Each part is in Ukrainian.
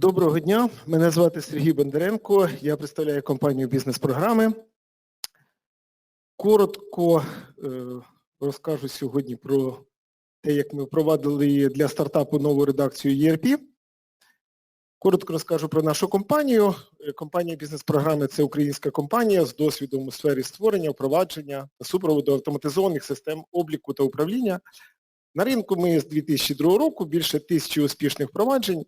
Доброго дня, мене звати Сергій Бондаренко, я представляю компанію бізнес-програми. Коротко е, розкажу сьогодні про те, як ми впровадили для стартапу нову редакцію ERP. Коротко розкажу про нашу компанію. Е, Компанія бізнес-програми це українська компанія з досвідом у сфері створення, впровадження та супроводу автоматизованих систем обліку та управління. На ринку ми з 2002 року більше тисячі успішних впроваджень.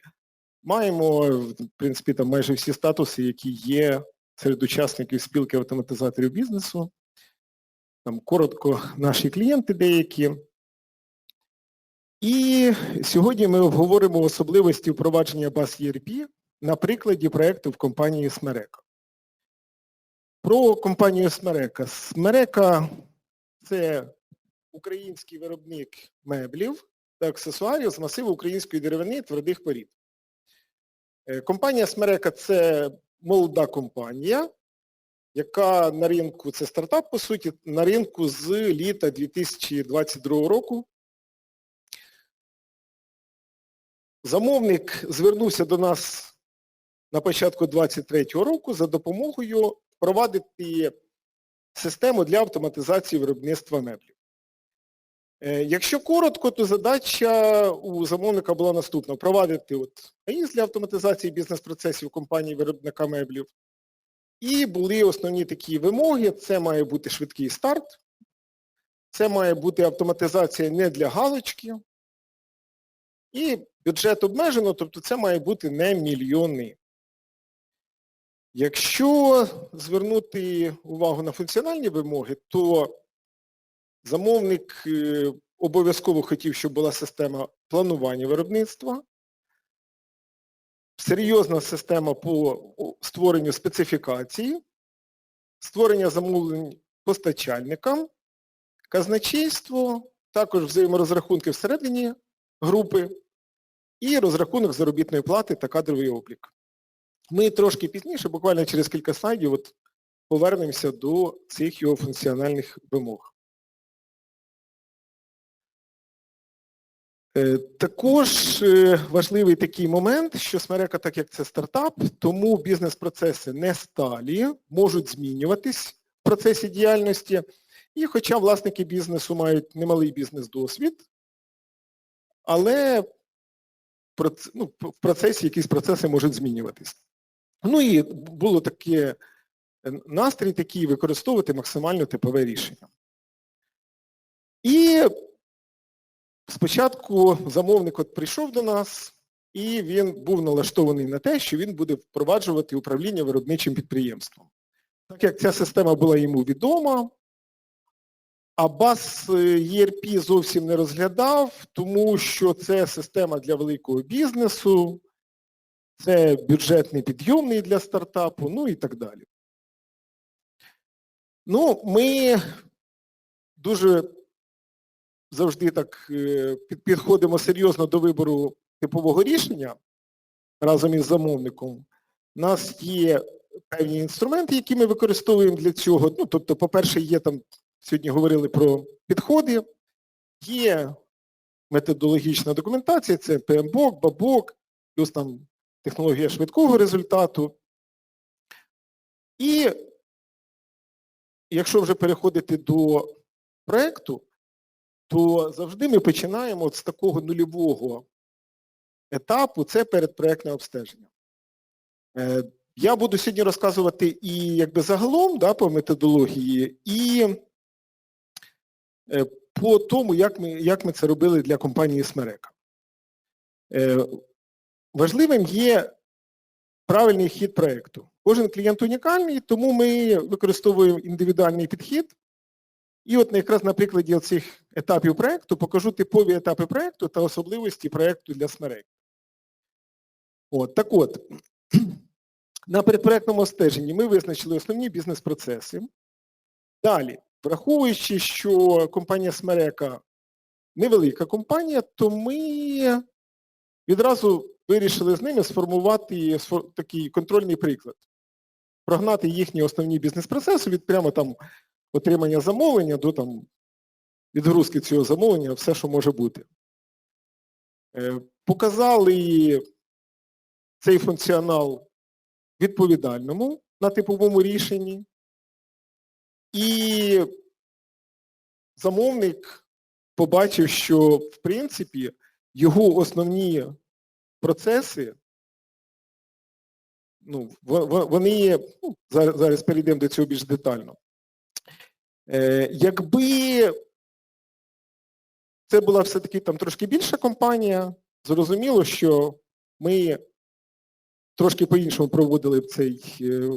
Маємо, в принципі, там майже всі статуси, які є серед учасників спілки автоматизаторів бізнесу. Там коротко наші клієнти деякі. І сьогодні ми обговоримо особливості впровадження баз ERP на прикладі проєкту в компанії Смерека. Про компанію Смерека. Смерека це український виробник меблів та аксесуарів з масиву української деревини твердих порід. Е, Компанія Смерека це молода компанія, яка на ринку, це стартап, по суті, на ринку з літа 2022 року. Замовник звернувся до нас на початку 2023 року за допомогою впровадити систему для автоматизації виробництва меблів. Е, Якщо коротко, то задача у замовника була наступна. Впровадити от АІС для автоматизації бізнес-процесів компанії виробника меблів. І були основні такі вимоги. Це має бути швидкий старт, це має бути автоматизація не для галочки. І бюджет обмежено, тобто це має бути не мільйони. Якщо звернути увагу на функціональні вимоги, то Замовник е, обов'язково хотів, щоб була система планування виробництва, серйозна система по створенню специфікації, створення замовлень постачальникам, казначейство, також взаєморозрахунки всередині групи і розрахунок заробітної плати та кадровий облік. Ми трошки пізніше, буквально через кілька слайдів, от повернемося до цих його функціональних вимог. Також е, важливий такий момент, що Смерека, так як це стартап, тому бізнес-процеси не сталі, можуть змінюватись в процесі діяльності. І хоча власники бізнесу мають немалий бізнес-досвід, але ну, в процесі якісь процеси можуть змінюватись. Ну і було таке е, настрій такий використовувати максимально типове рішення. І Спочатку замовник от прийшов до нас, і він був налаштований на те, що він буде впроваджувати управління виробничим підприємством. Так як ця система була йому відома, а БАС ERP зовсім не розглядав, тому що це система для великого бізнесу, це бюджет непідйомний для стартапу, ну і так далі. Ну, ми дуже завжди так е, підходимо серйозно до вибору типового рішення разом із замовником. У нас є певні інструменти, які ми використовуємо для цього. Ну, Тобто, по-перше, є там, сьогодні говорили про підходи, є методологічна документація, це PMBOK, BABOK, плюс там технологія швидкого результату. І якщо вже переходити до проєкту, то завжди ми починаємо з такого нульового етапу, це передпроєктне обстеження. Е, я буду сьогодні розказувати і якби загалом да, по методології, і е, по тому, як ми як ми це робили для компанії Смерека. Е, важливим є правильний хід проєкту. Кожен клієнт унікальний, тому ми використовуємо індивідуальний підхід. І от якраз на прикладі цих етапів проєкту покажу типові етапи проєкту та особливості проєкту для смерек. От, Так от, на передпроєктному стеженні ми визначили основні бізнес-процеси. Далі, враховуючи, що компанія Смерека невелика компанія, то ми відразу вирішили з ними сформувати такий контрольний приклад. Прогнати їхні основні бізнес-процеси від прямо там отримання замовлення до там, відгрузки цього замовлення, все, що може бути. Е, показали цей функціонал відповідальному на типовому рішенні, і замовник побачив, що в принципі його основні процеси, ну, во- во- вони, ну, зараз перейдемо до цього більш детально. Е, якби це була все-таки там трошки більша компанія, зрозуміло, що ми трошки по-іншому проводили б цей е,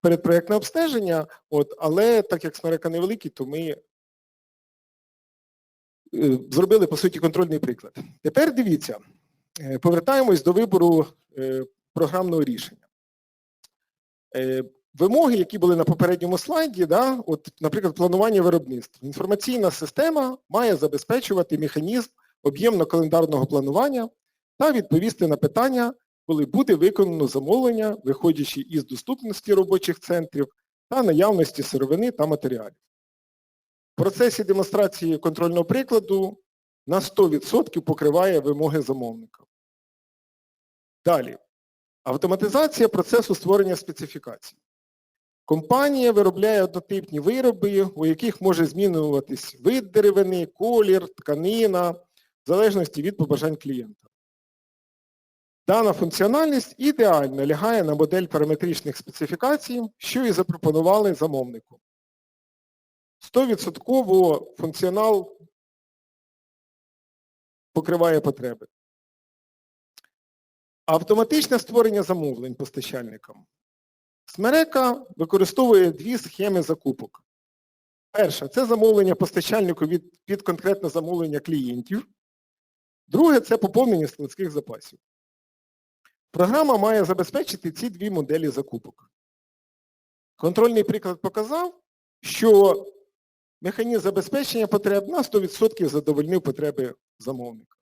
передпроєктне обстеження, от, але так як смерека невеликий, то ми е, зробили, по суті, контрольний приклад. Тепер дивіться, повертаємось до вибору програмного рішення. Вимоги, які були на попередньому слайді, да, от, наприклад, планування виробництва. Інформаційна система має забезпечувати механізм об'ємно-календарного планування та відповісти на питання, коли буде виконано замовлення, виходячи із доступності робочих центрів та наявності сировини та матеріалів. В процесі демонстрації контрольного прикладу на 100% покриває вимоги замовника. Далі. Автоматизація процесу створення специфікацій. Компанія виробляє однотипні вироби, у яких може змінюватись вид деревини, колір, тканина, в залежності від побажань клієнта. Дана функціональність ідеально лягає на модель параметричних специфікацій, що і запропонували замовнику. 100% функціонал покриває потреби. Автоматичне створення замовлень постачальникам. Смерека використовує дві схеми закупок. Перша це замовлення постачальнику від, під конкретне замовлення клієнтів. Друге це поповнення складських запасів. Програма має забезпечити ці дві моделі закупок. Контрольний приклад показав, що механізм забезпечення потреб на 100% задовольнив потреби замовника.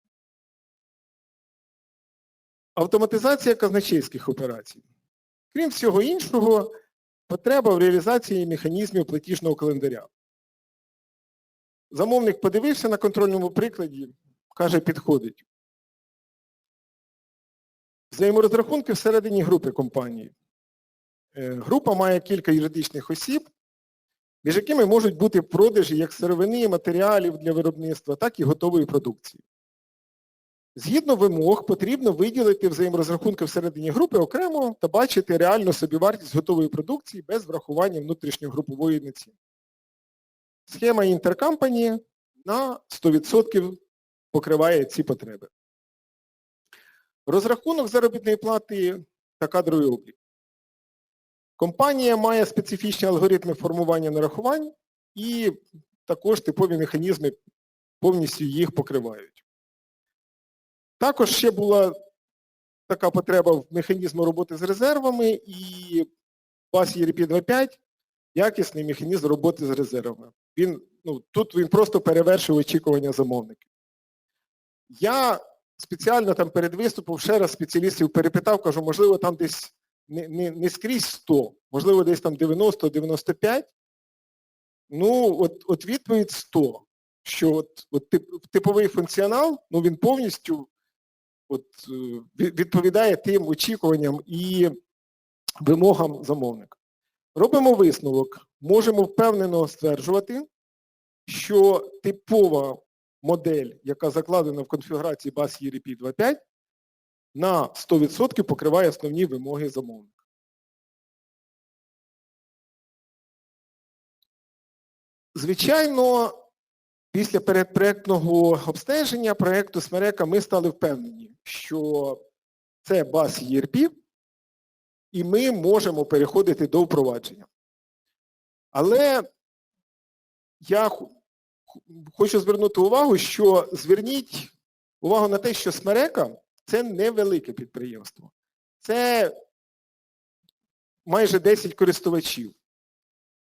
Автоматизація казначейських операцій. Крім всього іншого, потреба в реалізації механізмів платіжного календаря. Замовник подивився на контрольному прикладі, каже, підходить. Взаєморозрахунки всередині групи компанії. Е, Група має кілька юридичних осіб, між якими можуть бути продажі як сировини, матеріалів для виробництва, так і готової продукції. Згідно вимог, потрібно виділити взаєморозрахунки всередині групи окремо та бачити реальну собівартість готової продукції без врахування внутрішньогрупової націнки. Схема інтеркампанії на 100% покриває ці потреби. Розрахунок заробітної плати та кадровий облік. Компанія має специфічні алгоритми формування нарахувань і також типові механізми повністю їх покривають. Також ще була така потреба в механізму роботи з резервами і PAS ERP 2.5 якісний механізм роботи з резервами. Він, ну, тут він просто перевершив очікування замовників. Я спеціально там перед виступом ще раз спеціалістів перепитав, кажу, можливо, там десь не, не, не скрізь 100, можливо, десь там 90-95. Ну, от, от відповідь 100, що от, от тип, типовий функціонал, ну він повністю от, е, відповідає тим очікуванням і вимогам замовника. Робимо висновок. Можемо впевнено стверджувати, що типова модель, яка закладена в конфігурації BAS ERP 2.5, на 100% покриває основні вимоги замовника. Звичайно, після передпроектного обстеження проєкту Смерека ми стали впевнені, що це BAS ERP, і ми можемо переходити до впровадження. Але я хочу звернути увагу, що зверніть увагу на те, що Смерека це невелике підприємство. Це майже 10 користувачів.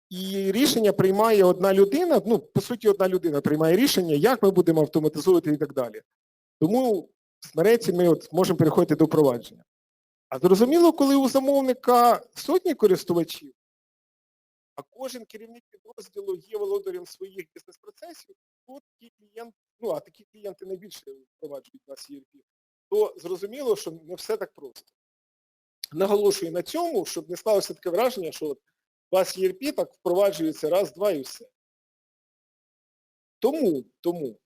І рішення приймає одна людина, ну, по суті, одна людина приймає рішення, як ми будемо автоматизувати і так далі. Тому смереці ми от можемо переходити до впровадження. А зрозуміло, коли у замовника сотні користувачів, а кожен керівник підрозділу є володарем своїх бізнес-процесів, то такий клієнт, ну а такі клієнти найбільше впроваджують нас ERP, то зрозуміло, що не все так просто. Наголошую на цьому, щоб не склалося таке враження, що у вас ERP так впроваджується раз, два і все. Тому, тому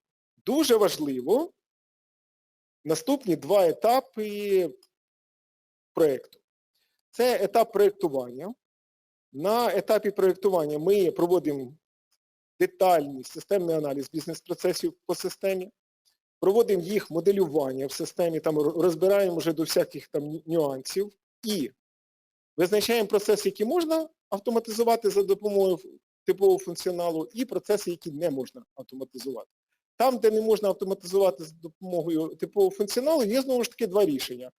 дуже важливо наступні два етапи проєкту. Це етап проєктування. На етапі проєктування ми проводимо детальний системний аналіз бізнес-процесів по системі, проводимо їх моделювання в системі, там розбираємо вже до всяких там нюансів і визначаємо процеси, які можна автоматизувати за допомогою типового функціоналу, і процеси, які не можна автоматизувати. Там, де не можна автоматизувати за допомогою типового функціоналу, є знову ж таки два рішення.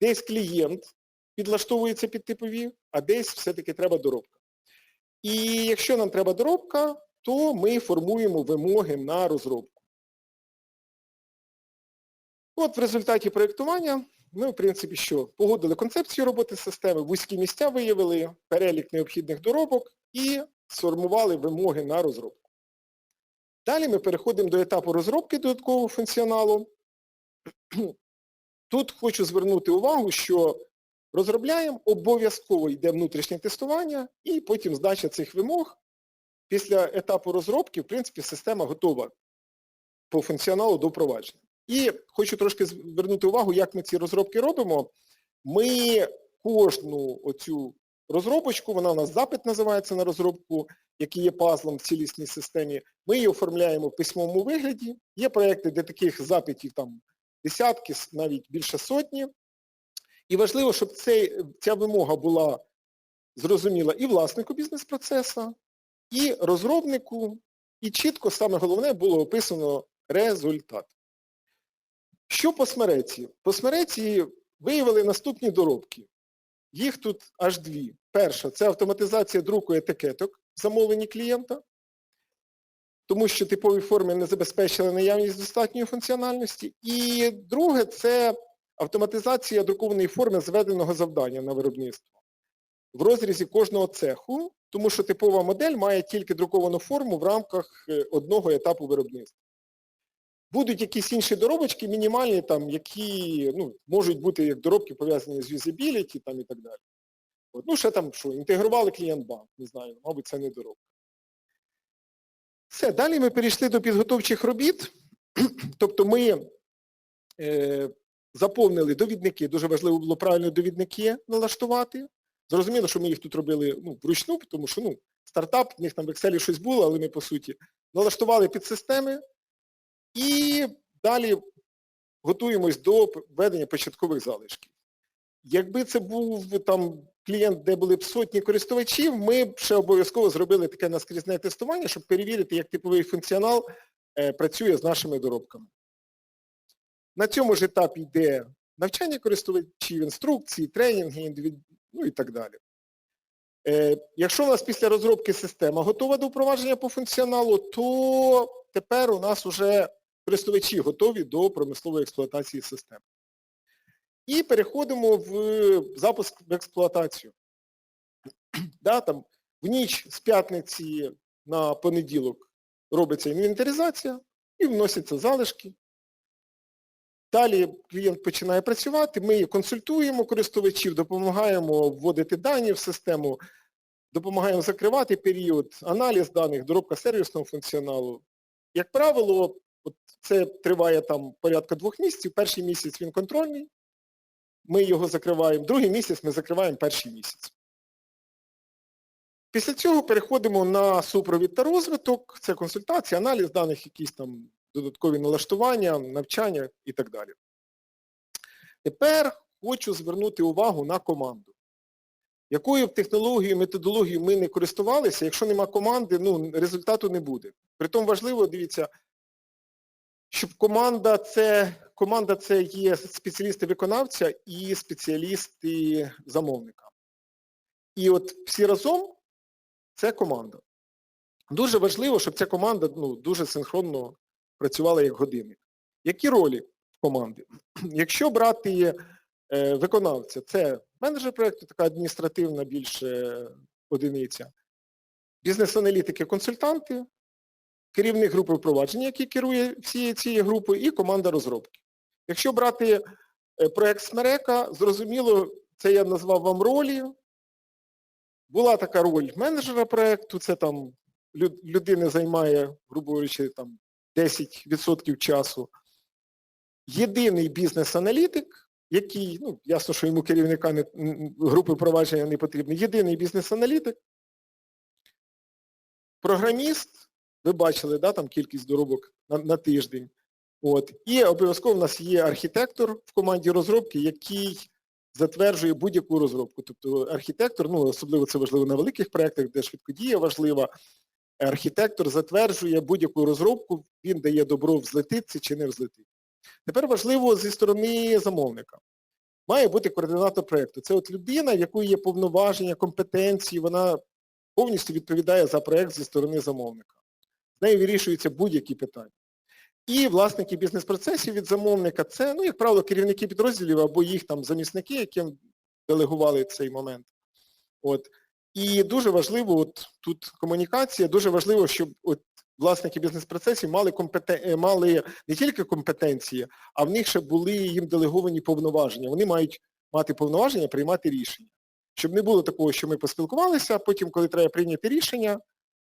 Десь клієнт підлаштовується під типові, а десь все-таки треба доробка. І якщо нам треба доробка, то ми формуємо вимоги на розробку. От в результаті проєктування ми, в принципі, що? Погодили концепцію роботи системи, вузькі місця виявили, перелік необхідних доробок і сформували вимоги на розробку. Далі ми переходимо до етапу розробки додаткового функціоналу. Тут хочу звернути увагу, що розробляємо, обов'язково йде внутрішнє тестування і потім здача цих вимог. Після етапу розробки, в принципі, система готова по функціоналу до впровадження. І хочу трошки звернути увагу, як ми ці розробки робимо. Ми кожну оцю розробочку, вона у нас запит називається на розробку, який є пазлом в цілісній системі, ми її оформляємо в письмовому вигляді. Є проєкти, де таких запитів там десятки, навіть більше сотні. І важливо, щоб цей, ця вимога була зрозуміла і власнику бізнес-процесу, і розробнику, і чітко, саме головне, було описано результат. Що по смереці? По смереці виявили наступні доробки. Їх тут аж дві. Перша це автоматизація друку етикеток в замовленні клієнта, тому що типові форми не забезпечили наявність достатньої функціональності. І друге це автоматизація друкованої форми зведеного завдання на виробництво в розрізі кожного цеху, тому що типова модель має тільки друковану форму в рамках е, одного етапу виробництва. Будуть якісь інші доробочки, мінімальні, там, які ну, можуть бути як доробки пов'язані з юзабіліті і так далі. От, ну, ще там що, інтегрували клієнт-банк, не знаю, мабуть, це не доробка. Все, далі ми перейшли до підготовчих робіт. Тобто ми е, заповнили довідники, дуже важливо було правильно довідники налаштувати. Зрозуміло, що ми їх тут робили ну, вручну, тому що ну, стартап, в них там в Excel щось було, але ми, по суті, налаштували під системи і далі готуємось до введення початкових залишків. Якби це був там клієнт, де були б сотні користувачів, ми б ще обов'язково зробили таке наскрізне тестування, щоб перевірити, як типовий функціонал е, працює з нашими доробками. На цьому ж етапі йде навчання користувачів, інструкції, тренінги, ну і так далі. Е, якщо у нас після розробки система готова до впровадження по функціоналу, то тепер у нас вже користувачі готові до промислової експлуатації системи. І переходимо в запуск в експлуатацію. да, там, в ніч з п'ятниці на понеділок робиться інвентаризація і вносяться залишки. Далі клієнт починає працювати, ми консультуємо користувачів, допомагаємо вводити дані в систему, допомагаємо закривати період, аналіз даних, доробка сервісного функціоналу. Як правило, це триває там порядка двох місяців. Перший місяць він контрольний, ми його закриваємо, другий місяць ми закриваємо перший місяць. Після цього переходимо на супровід та розвиток, це консультація, аналіз даних, якісь там додаткові налаштування, навчання і так далі. Тепер хочу звернути увагу на команду. Якою б технологією, методологією ми не користувалися, якщо нема команди, ну, результату не буде. Притом важливо, дивіться, щоб команда це, команда це є спеціалісти виконавця і спеціалісти замовника. І от всі разом це команда. Дуже важливо, щоб ця команда ну, дуже синхронно працювала як годинник. Які ролі в команди? Якщо брати е, виконавця, це менеджер проєкту, така адміністративна більше одиниця, бізнес-аналітики, консультанти, керівник групи впровадження, який керує всією цією групою, і команда розробки. Якщо брати е, проект Смерека, зрозуміло, це я назвав вам ролі. Була така роль менеджера проекту, це там людина займає, грубо говорячи, там 10% часу. Єдиний бізнес-аналітик, який, ну, ясно, що йому керівника не, групи впровадження не потрібно, єдиний бізнес-аналітик, програміст, ви бачили, да, там кількість доробок на, на тиждень. От. І обов'язково в нас є архітектор в команді розробки, який затверджує будь-яку розробку. Тобто архітектор, ну особливо це важливо на великих проєктах, де швидкодія важлива, архітектор затверджує будь-яку розробку, він дає добро взлетиться чи не взлетить. Тепер важливо зі сторони замовника. Має бути координатор проєкту. Це от людина, в якої є повноваження, компетенції, вона повністю відповідає за проєкт зі сторони замовника. З нею вирішуються будь-які питання. І власники бізнес-процесів від замовника це, ну, як правило, керівники підрозділів або їх там замісники, яким делегували цей момент. От. І дуже важливо, от тут комунікація, дуже важливо, щоб от власники бізнес-процесів мали, компетен... е, мали не тільки компетенції, а в них ще були їм делеговані повноваження. Вони мають мати повноваження приймати рішення. Щоб не було такого, що ми поспілкувалися, а потім, коли треба прийняти рішення,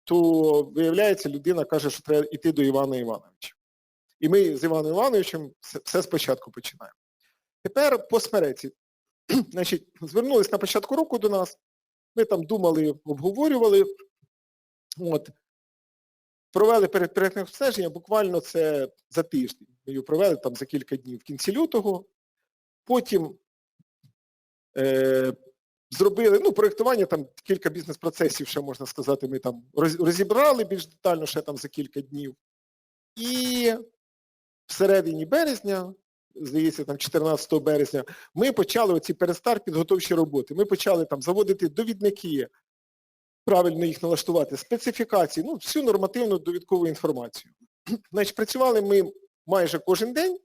то виявляється, людина каже, що треба йти до Івана Івановича. І ми з Іваном Івановичем все- спочатку починаємо. Тепер по смереці. Значить, звернулись на початку року до нас, ми там думали, обговорювали. От. Провели передпроектне обстеження, буквально це за тиждень. Ми його провели там за кілька днів в кінці лютого. Потім е, зробили, ну, проєктування, там кілька бізнес-процесів, ще можна сказати, ми там розібрали більш детально ще там за кілька днів. І в середині березня, здається, там 14 березня, ми почали оці перестарт підготовчі роботи. Ми почали там заводити довідники, правильно їх налаштувати, специфікації, ну, всю нормативну довідкову інформацію. Значить, працювали ми майже кожен день.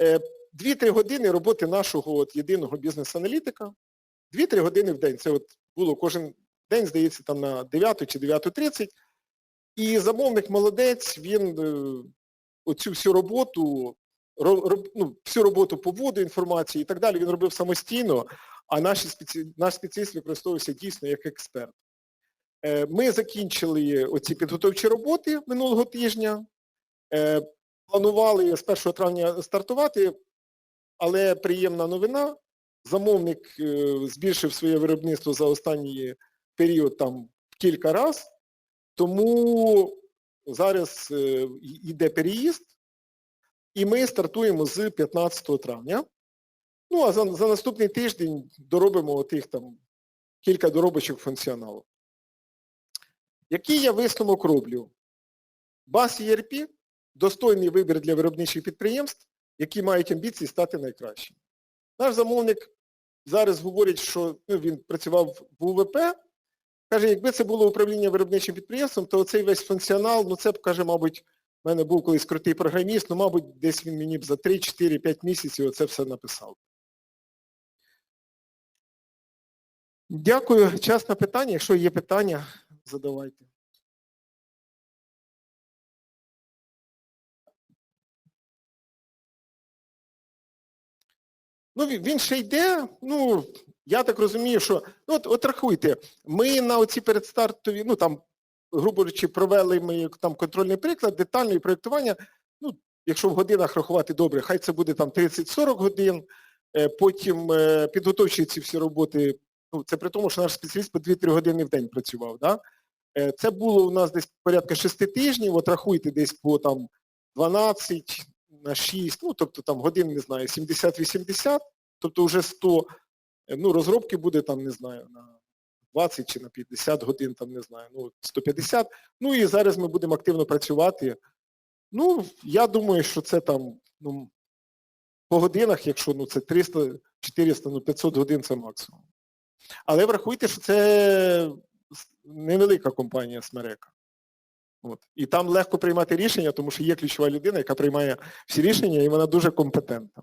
Е, 2-3 години роботи нашого от єдиного бізнес-аналітика. 2-3 години в день. Це от було кожен день, здається, там на 9 чи 9.30. І замовник молодець, він е, оцю всю роботу, ро- роб- ну, всю роботу по вводу інформації і так далі він робив самостійно, а наші спеці... наш спеціаліст використовувався дійсно як експерт. Е, Ми закінчили оці підготовчі роботи минулого тижня, Е, планували з 1 травня стартувати, але приємна новина, замовник е, збільшив своє виробництво за останній період там кілька разів, тому зараз е, йде переїзд, і ми стартуємо з 15 травня. Ну, а за, за наступний тиждень доробимо тих там кілька доробочок функціоналу. Який я висновок роблю? БАС ERP – достойний вибір для виробничих підприємств, які мають амбіції стати найкращими. Наш замовник зараз говорить, що ну, він працював в УВП, каже, якби це було управління виробничим підприємством, то цей весь функціонал, ну це б, каже, мабуть, в мене був колись крутий програміст, ну, мабуть, десь він мені б за 3, 4, 5 місяців оце все написав. Дякую. Час на питання. Якщо є питання, задавайте. Ну, він ще йде, ну, я так розумію, що, ну, от, от рахуйте, ми на оці передстартові, ну, там, грубо говорячи, провели ми там контрольний приклад, детальне проєктування, ну, якщо в годинах рахувати добре, хай це буде там 30-40 годин, е, потім е, підготовчі ці всі роботи, ну, це при тому, що наш спеціаліст по 2-3 години в день працював, да? Е, Це було у нас десь порядка 6 тижнів, от рахуйте десь по там 12 на 6, ну, тобто там годин, не знаю, 70-80, тобто вже 100, е, ну, розробки буде там, не знаю, на 20 чи на 50 годин, там, не знаю, ну, 150. Ну, і зараз ми будемо активно працювати. Ну, я думаю, що це там, ну, по годинах, якщо ну, це 300, 400, ну, 500 годин це максимум. Але врахуйте, що це невелика компанія Смерека. От. І там легко приймати рішення, тому що є ключова людина, яка приймає всі рішення, і вона дуже компетентна.